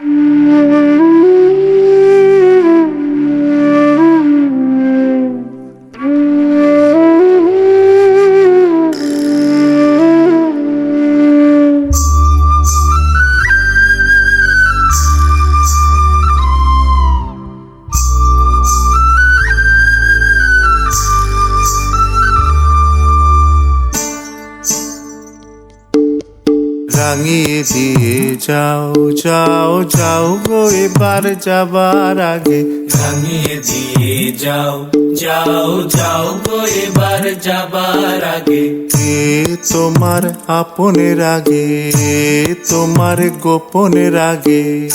you. রাঙিয়ে দিয়ে যাও যাও যাও গো এবার যাবার আগে। রাঙিয়ে দিয়ে যাও। যাও যাও গো এবার যাবার আগে। কে তোমার আপনের আগে তোমার গোপনের আগে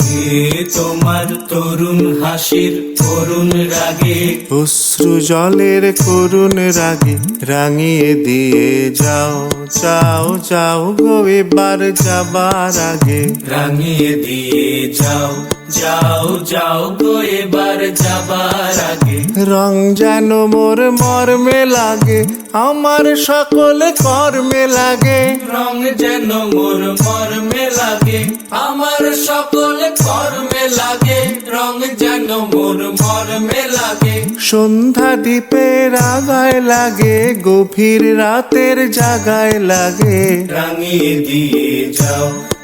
তোমার তরুণ হাসির করুণ রাগে? অশ্রু জলের করুণ রাগে রাঙিয়ে দিয়ে যাও যাও যাও গো এবার যাবার আগে। রাঙিয়ে দিয়ে যাও। যাও যাও গো এবার যাবার আগে। রং যেন মোর মর্মে লাগে আমার সকল কর্মে লাগে। রং যেন মোর মর্মে লাগে আমার সকল কর্মে লাগে। রং যেন মোর মর্মে লাগে। সন্ধ্যা দ্বীপের আগায় লাগে গভীর রাতের জাগায় লাগে। রাঙিয়ে দিয়ে যাও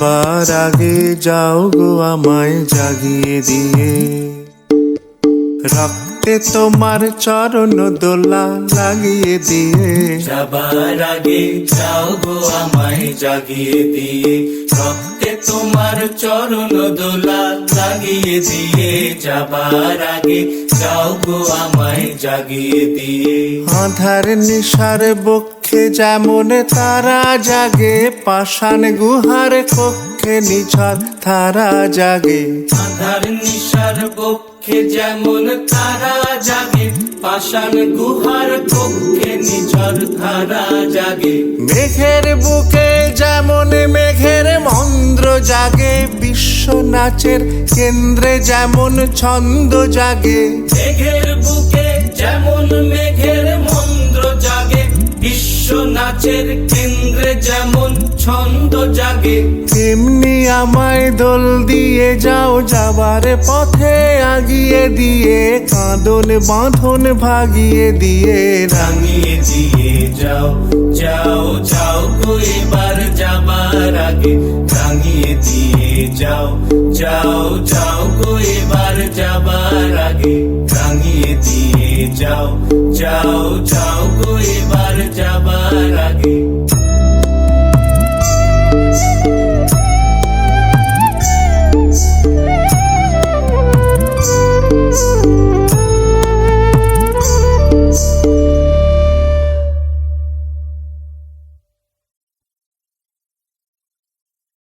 যাবার আগে যাও গো আমায় জাগিয়ে দিয়ে। রক্তে তোমার চরণ দোলা লাগিয়ে দিয়ে। যাবার আগে যাও গো আমায় জাগিয়ে দিয়ে। রক্তে তোমার চরণ দোলা লাগিয়ে দিয়ে। যাবার আগে যাও গো আমায় জাগিয়ে দিয়ে। আধার নিশার বক্ষে যেমন তারা জাগে পাষাণ গুহার কক্ষে নিছর তারা জাগে। আধার নিশার পক্ষে যেমন তারা জাগে পাষাণ গুহার পক্ষে নিঝর ধারা জাগে। মেঘের বুকে যেমন মেঘের মন্দ্র জাগে বিশ্ব নাচের কেন্দ্রে যেমন ছন্দ জাগে। মেঘের বুকে যেমন মেঘের নাচের কেন্দ্রে যেমন ছন্দ জাগে তেমনি আমায় দোল দিয়ে যাও যাবার পথে আগিয়ে দিয়ে কাঁদন বাঁধন ভাগিয়ে দিয়ে। রাঙিয়ে দিয়ে যাও যাও যাও গো এবার যাবার আগে। রাঙিয়ে দিয়ে যাও যাও যাও গো এবার যাবার আগে। রাঙিয়ে দিয়ে যাও যাও যাও